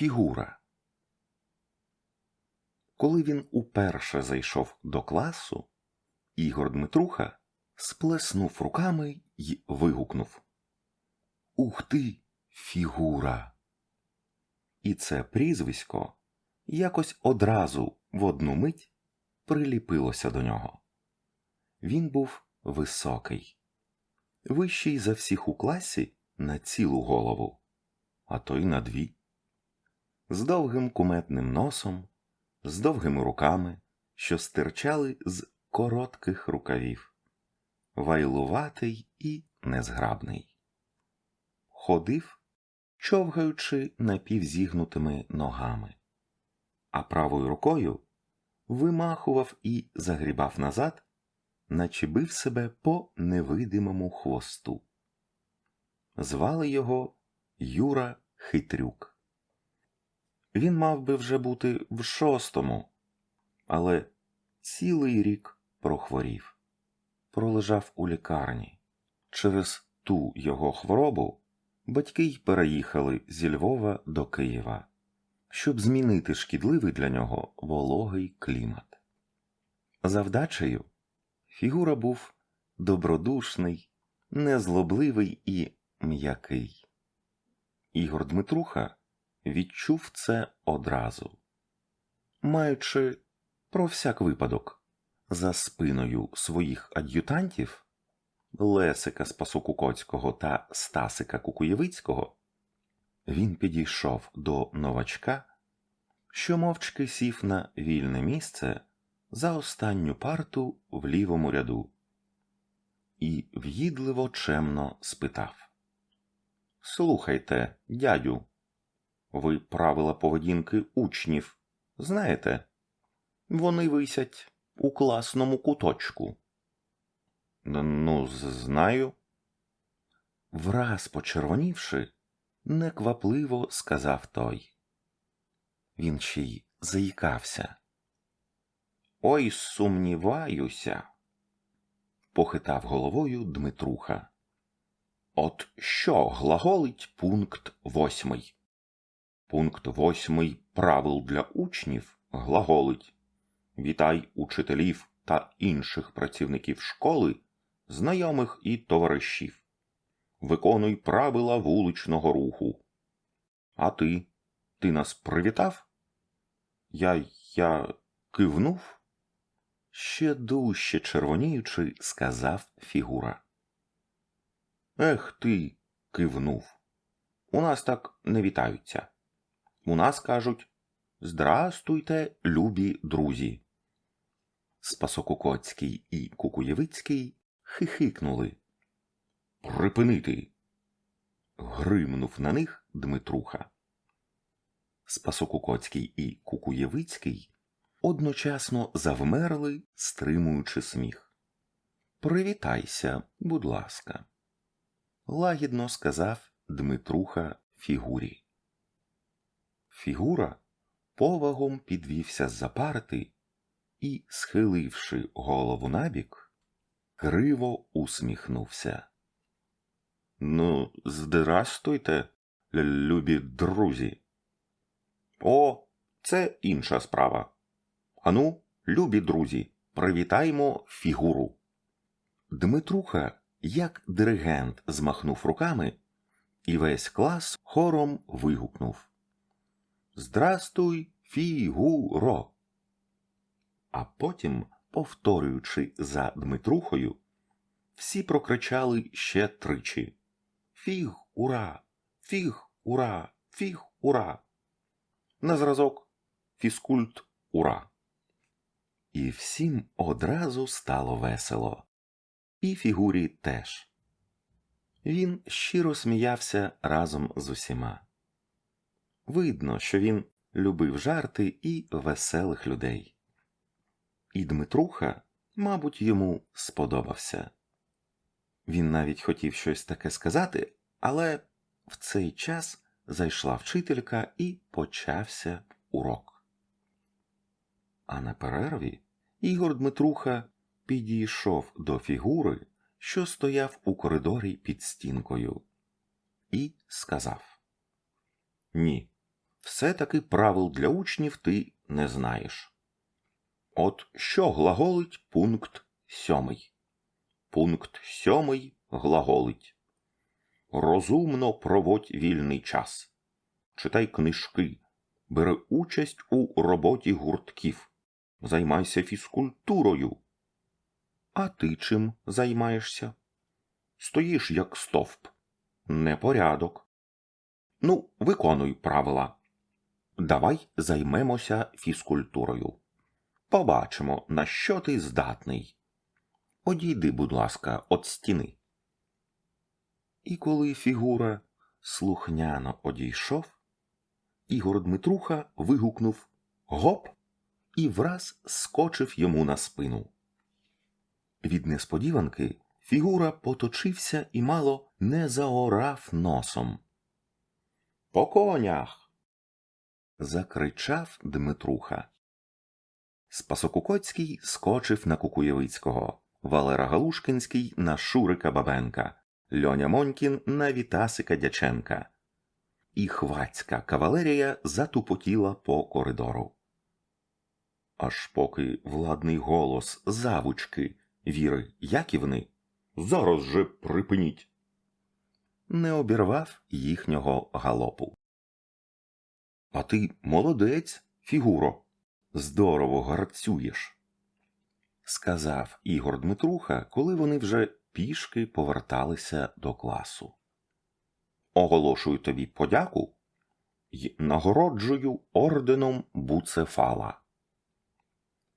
фігура. Коли він уперше зайшов до класу, Ігор Дмитруха сплеснув руками й вигукнув Ух ти, фігура! І це прізвисько якось одразу в одну мить приліпилося до нього. Він був високий, вищий за всіх у класі на цілу голову, а то й на дві, з довгим куметним носом, з довгими руками, що стирчали з коротких рукавів, вайлуватий і незграбний. Ходив, човгаючи напівзігнутими ногами, а правою рукою вимахував і загрібав назад, наче бив себе по невидимому хвосту. Звали його Юра Хитрюк. Він мав би вже бути в шостому, але цілий рік прохворів, пролежав у лікарні. Через ту його хворобу батьки й переїхали зі Львова до Києва, щоб змінити шкідливий для нього вологий клімат. Завдачею фігура був добродушний, незлобливий і м'який. Ігор Дмитруха відчув це одразу. Маючи про всяк випадок за спиною своїх ад'ютантів Лесика Спасокукоцького та Стасика Кукуєвицького, він підійшов до новачка, що мовчки сів на вільне місце за останню парту в лівому ряду, і в'їдливо чемно спитав Слухайте, дядю, ви правила поведінки учнів знаєте? Вони висять у класному куточку. Ну, знаю. Враз почервонівши, неквапливо сказав той. Він ще й заїкався. Ой, сумніваюся, похитав головою Дмитруха. От що глаголить пункт восьмий? Пункт восьмий правил для учнів глаголить Вітай учителів та інших працівників школи, знайомих і товаришів. Виконуй правила вуличного руху. А ти? Ти нас привітав? Я я кивнув? Ще дужче червоніючи, сказав фігура. Ех ти, кивнув. У нас так не вітаються. У нас кажуть Здрастуйте, любі друзі. Спасокукоцький і Кукуєвицький хихикнули. Припинити. Гримнув на них Дмитруха. Спасокукоцький і Кукуєвицький одночасно завмерли, стримуючи сміх. Привітайся, будь ласка, лагідно сказав Дмитруха фігурі. Фігура повагом підвівся з за парти і, схиливши голову набік, криво усміхнувся. Ну, здрастуйте, любі друзі. О, це інша справа. Ану, любі друзі, привітаймо фігуру. Дмитруха, як диригент, змахнув руками, і весь клас хором вигукнув Здрастуй, фігуро. А потім, повторюючи за Дмитрухою, всі прокричали ще тричі Фіг ура! Фіг ура! Фіг ура! На зразок фізкульт ура! І всім одразу стало весело. І фігурі теж. Він щиро сміявся разом з усіма. Видно, що він любив жарти і веселих людей. І Дмитруха, мабуть, йому сподобався. Він навіть хотів щось таке сказати, але в цей час зайшла вчителька і почався урок. А на перерві Ігор Дмитруха підійшов до фігури, що стояв у коридорі під стінкою, і сказав Ні, все-таки правил для учнів ти не знаєш. От що глаголить пункт сьомий? Пункт сьомий глаголить. Розумно проводь вільний час. Читай книжки, бери участь у роботі гуртків, займайся фізкультурою. А ти чим займаєшся? Стоїш як стовп. Непорядок. Ну, виконуй правила. Давай займемося фізкультурою. Побачимо, на що ти здатний. Одійди, будь ласка, от стіни. І коли фігура слухняно одійшов, Ігор Дмитруха вигукнув Гоп! і враз скочив йому на спину. Від несподіванки фігура поточився і мало не заорав носом. По конях. Закричав Дмитруха. Спасокукоцький скочив на Кукуєвицького, Валера Галушкинський на Шурика Бабенка, Льоня Монькін на Вітасика Дяченка. І хвацька кавалерія затупотіла по коридору. Аж поки владний голос завучки Віри Яківни зараз же припиніть, не обірвав їхнього галопу. А ти молодець, фігуро, здорово гарцюєш, сказав Ігор Дмитруха, коли вони вже пішки поверталися до класу. Оголошую тобі подяку й нагороджую орденом Буцефала.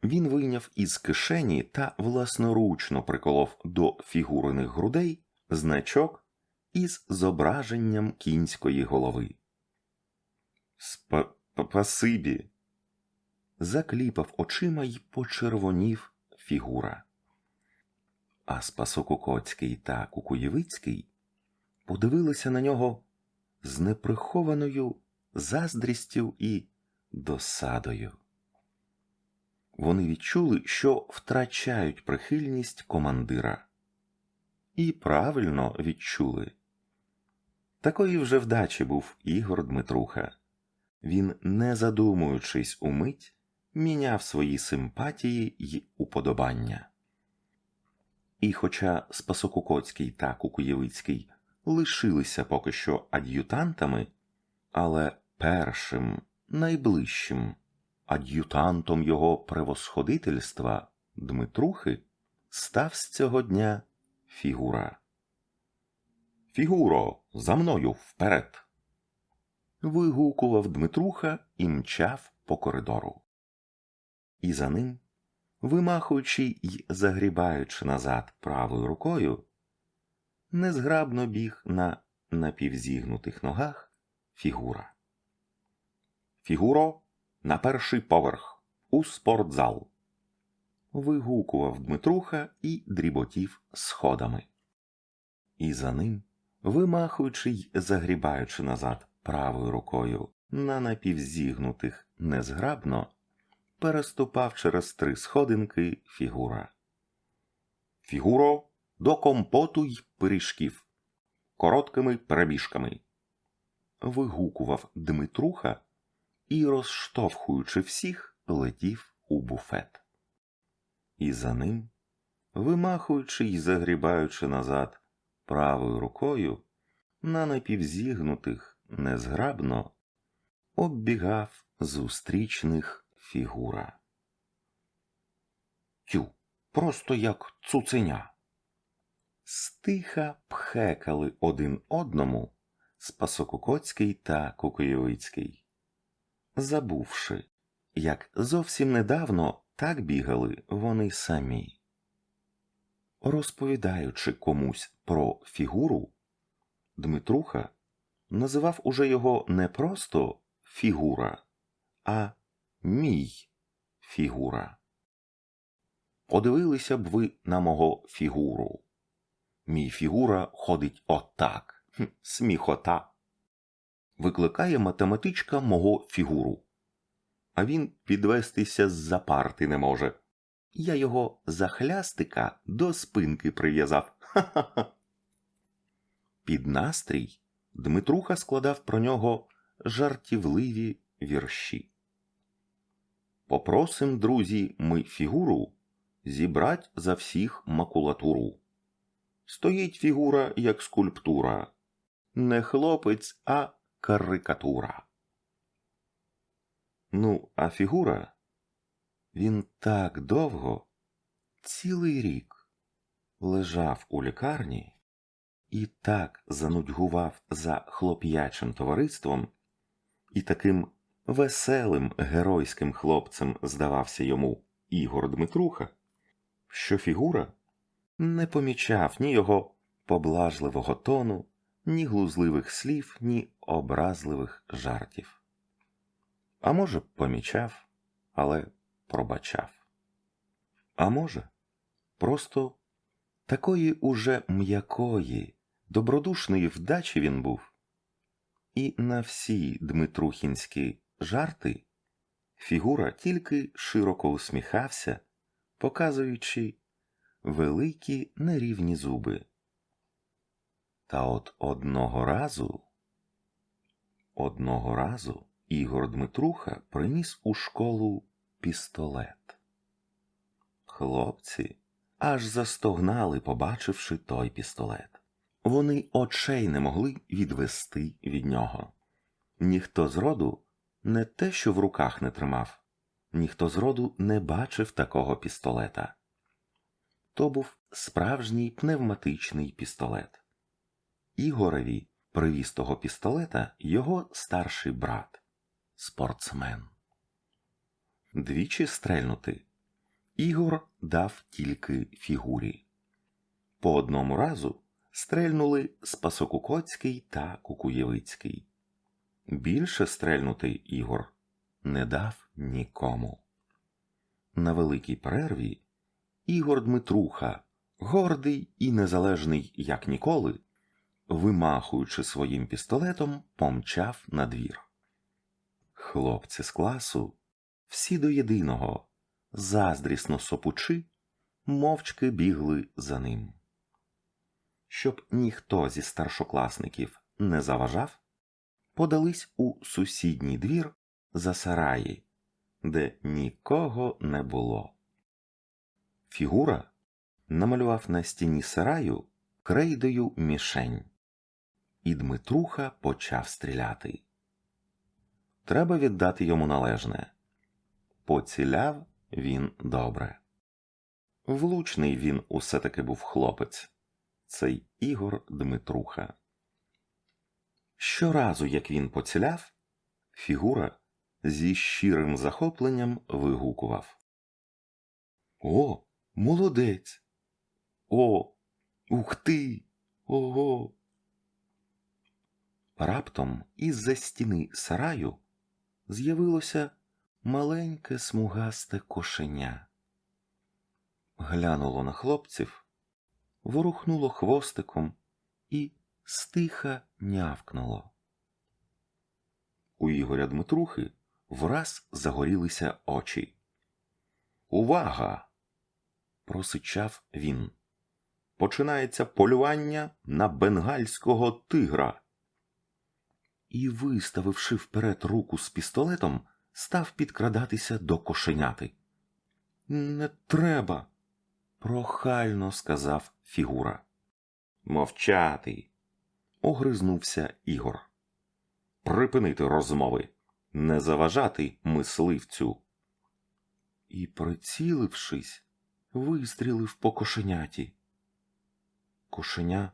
Він вийняв із кишені та власноручно приколов до фігуриних грудей значок із зображенням кінської голови. Спасибі. Закліпав очима й почервонів фігура. А Спасокукоцький та Кукуєвицький подивилися на нього з неприхованою заздрістю і досадою. Вони відчули, що втрачають прихильність командира. І правильно відчули. Такої вже вдачі був Ігор Дмитруха. Він, не задумуючись умить, міняв свої симпатії й уподобання. І хоча Спасокукоцький та Кукуєвицький лишилися поки що ад'ютантами, але першим, найближчим ад'ютантом його превосходительства Дмитрухи став з цього дня фігура. Фігуро, за мною вперед. Вигукував Дмитруха і мчав по коридору. І за ним, вимахуючи й загрібаючи назад правою рукою, незграбно біг на напівзігнутих ногах фігура. Фігуро, на перший поверх, у спортзал. Вигукував Дмитруха і дріботів сходами. І за ним, вимахуючи й загрібаючи назад правою рукою на напівзігнутих незграбно, переступав через три сходинки фігура. Фігуро до компоту й пиріжків, короткими перебіжками. Вигукував Дмитруха і, розштовхуючи всіх, летів у буфет. І за ним, вимахуючи й загрібаючи назад правою рукою, на напівзігнутих незграбно оббігав зустрічних фігура. Тю, просто як цуценя. Стиха пхекали один одному Спасокукоцький та Кукуєвицький, забувши, як зовсім недавно так бігали вони самі. Розповідаючи комусь про фігуру, Дмитруха називав уже його не просто фігура, а мій фігура. Подивилися б ви на мого фігуру. Мій фігура ходить отак, Хм, сміхота. Викликає математичка мого фігуру. А він підвестися з-за парти не може. Я його за хлястика до спинки прив'язав. Ха-ха-ха. Під настрій Дмитруха складав про нього жартівливі вірші. Попросим, друзі, ми фігуру зібрать за всіх макулатуру. Стоїть фігура, як скульптура, не хлопець, а карикатура. Ну, а фігура він так довго, цілий рік, лежав у лікарні і так занудьгував за хлоп'ячим товариством, і таким веселим геройським хлопцем здавався йому Ігор Дмитруха, що фігура не помічав ні його поблажливого тону, ні глузливих слів, ні образливих жартів. А може, помічав, але пробачав. А може, просто такої уже м'якої, добродушної вдачі він був, і на всі дмитрухінські жарти фігура тільки широко усміхався, показуючи великі нерівні зуби. Та от одного разу, одного разу Ігор Дмитруха приніс у школу пістолет. Хлопці аж застогнали, побачивши той пістолет. Вони очей не могли відвести від нього. Ніхто зроду не те, що в руках не тримав, ніхто зроду не бачив такого пістолета. То був справжній пневматичний пістолет. Ігореві привіз того пістолета його старший брат, спортсмен. Двічі стрельнути Ігор дав тільки фігурі. По одному разу стрельнули Спасокукоцький та Кукуєвицький. Більше стрельнутий Ігор не дав нікому. На великій перерві Ігор Дмитруха, гордий і незалежний, як ніколи, вимахуючи своїм пістолетом, помчав на двір. Хлопці з класу, всі до єдиного, заздрісно сопучи, мовчки бігли за ним. Щоб ніхто зі старшокласників не заважав, подались у сусідній двір за сараї, де нікого не було. Фігура намалював на стіні сараю крейдою мішень, і Дмитруха почав стріляти. Треба віддати йому належне. Поціляв він добре. Влучний він усе таки був хлопець, цей Ігор Дмитруха. Щоразу, як він поціляв, фігура зі щирим захопленням вигукував О, молодець! О, ух ти! Ого! Раптом із-за стіни сараю з'явилося маленьке смугасте кошеня. Глянуло на хлопців, ворухнуло хвостиком і стиха нявкнуло. У Ігоря Дмитрухи враз загорілися очі. Увага! просичав він. Починається полювання на бенгальського тигра. І, виставивши вперед руку з пістолетом, став підкрадатися до кошеняти. Не треба, прохально сказав фігура. Мовчати. огризнувся Ігор. Припинити розмови, не заважати мисливцю. І, прицілившись, вистрілив по кошеняті. Кошеня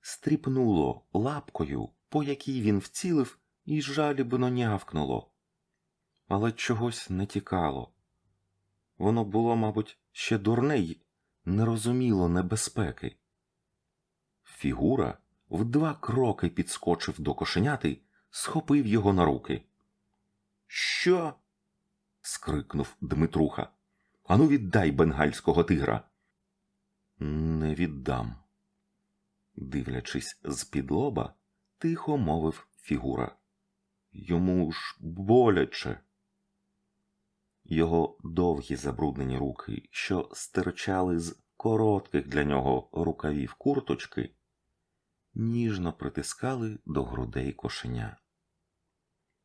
стріпнуло лапкою, по якій він вцілив, і жалібно нявкнуло, але чогось не тікало. Воно було, мабуть, ще дурне й не розуміло небезпеки. Фігура в два кроки підскочив до кошеняти, схопив його на руки. Що? скрикнув Дмитруха. Ану, віддай бенгальського тигра. Не віддам. Дивлячись з під лоба, тихо мовив фігура. Йому ж боляче. Його довгі забруднені руки, що стирчали з коротких для нього рукавів курточки, ніжно притискали до грудей кошеня.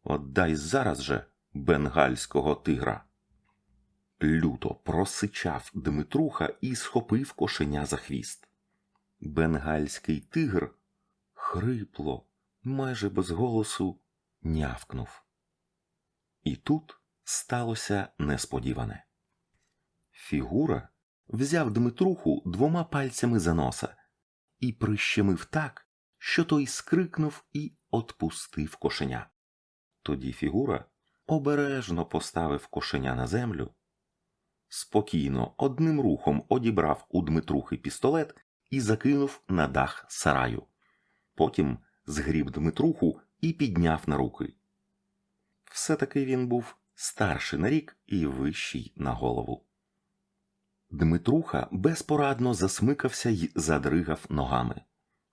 Отдай зараз же бенгальського тигра. Люто просичав Дмитруха і схопив кошеня за хвіст. Бенгальський тигр хрипло, майже без голосу, нявкнув. І тут сталося несподіване. Фігура взяв Дмитруху двома пальцями за носа і прищемив так, що той скрикнув і отпустив кошеня. Тоді фігура обережно поставив кошеня на землю, спокійно одним рухом одібрав у Дмитрухи пістолет і закинув на дах сараю. Потім згріб Дмитруху і підняв на руки. Все-таки він був старший на рік і вищий на голову. Дмитруха безпорадно засмикався й задригав ногами.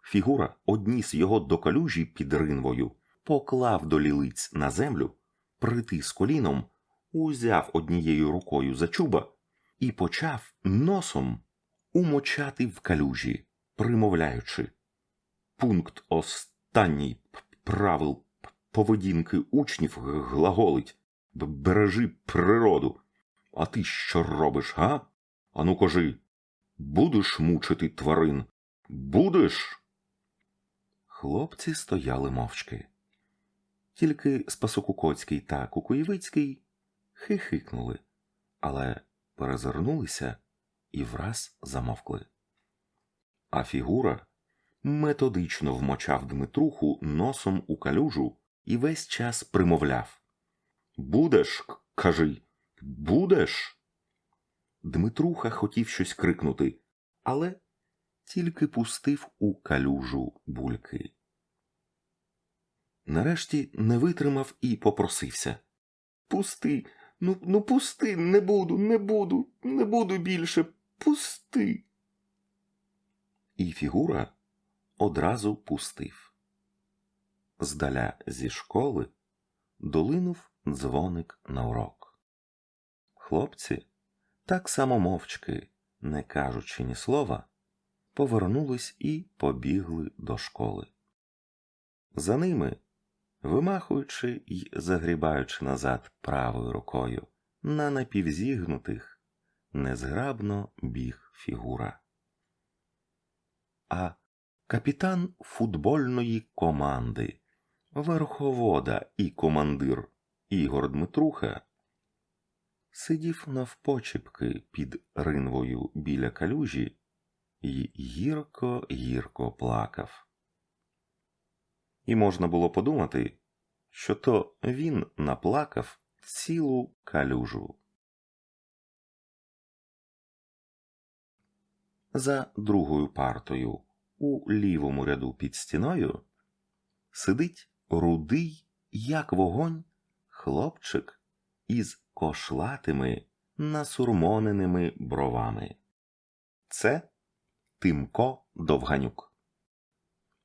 Фігура одніс його до калюжі під ринвою, поклав до лілиць на землю, притис коліном, узяв однією рукою за чуба і почав носом умочати в калюжі, примовляючи пункт останній правил поведінки учнів глаголить «Б- бережи природу. А ти що робиш, га? Ану кажи, будеш мучити тварин? Будеш? Хлопці стояли мовчки. Тільки Спасокукоцький та Кукуєвицький хихикнули, але перезирнулися і враз замовкли. А фігура методично вмочав Дмитруху носом у калюжу і весь час примовляв Будеш, кажи, будеш? Дмитруха хотів щось крикнути, але тільки пустив у калюжу бульки. Нарешті не витримав і попросився. Пусти, ну, ну пусти, не буду, не буду, не буду більше, пусти. І фігура одразу пустив. Здаля зі школи долинув дзвоник на урок. Хлопці, так само мовчки, не кажучи ні слова, повернулись і побігли до школи. За ними, вимахуючи й загрібаючи назад правою рукою, на напівзігнутих, незграбно біг фігура. А капітан футбольної команди, верховода і командир Ігор Дмитруха сидів навпочіпки під ринвою біля калюжі і гірко гірко плакав. І можна було подумати, що то він наплакав цілу калюжу. За другою партою у лівому ряду під стіною сидить рудий, як вогонь, хлопчик із кошлатими насурмоненими бровами. Це Тимко Довганюк.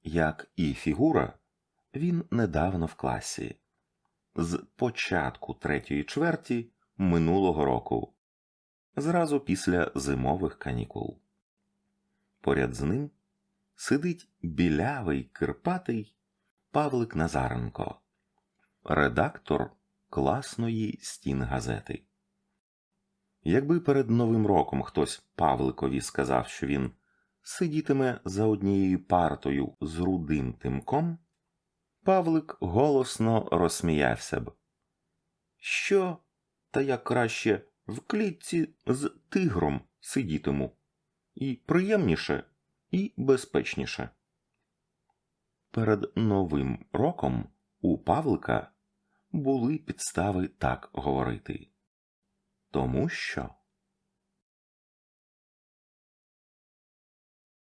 Як і фігура, він недавно в класі. З початку третьої чверті минулого року, зразу після зимових канікул. Поряд з ним сидить білявий кирпатий Павлик Назаренко, редактор класної стінгазети. Якби перед Новим роком хтось Павликові сказав, що він сидітиме за однією партою з рудим тимком, Павлик голосно розсміявся б. Що? Та я краще в клітці з тигром сидітиму. І приємніше, і безпечніше. Перед Новим роком у Павлика були підстави так говорити. Тому що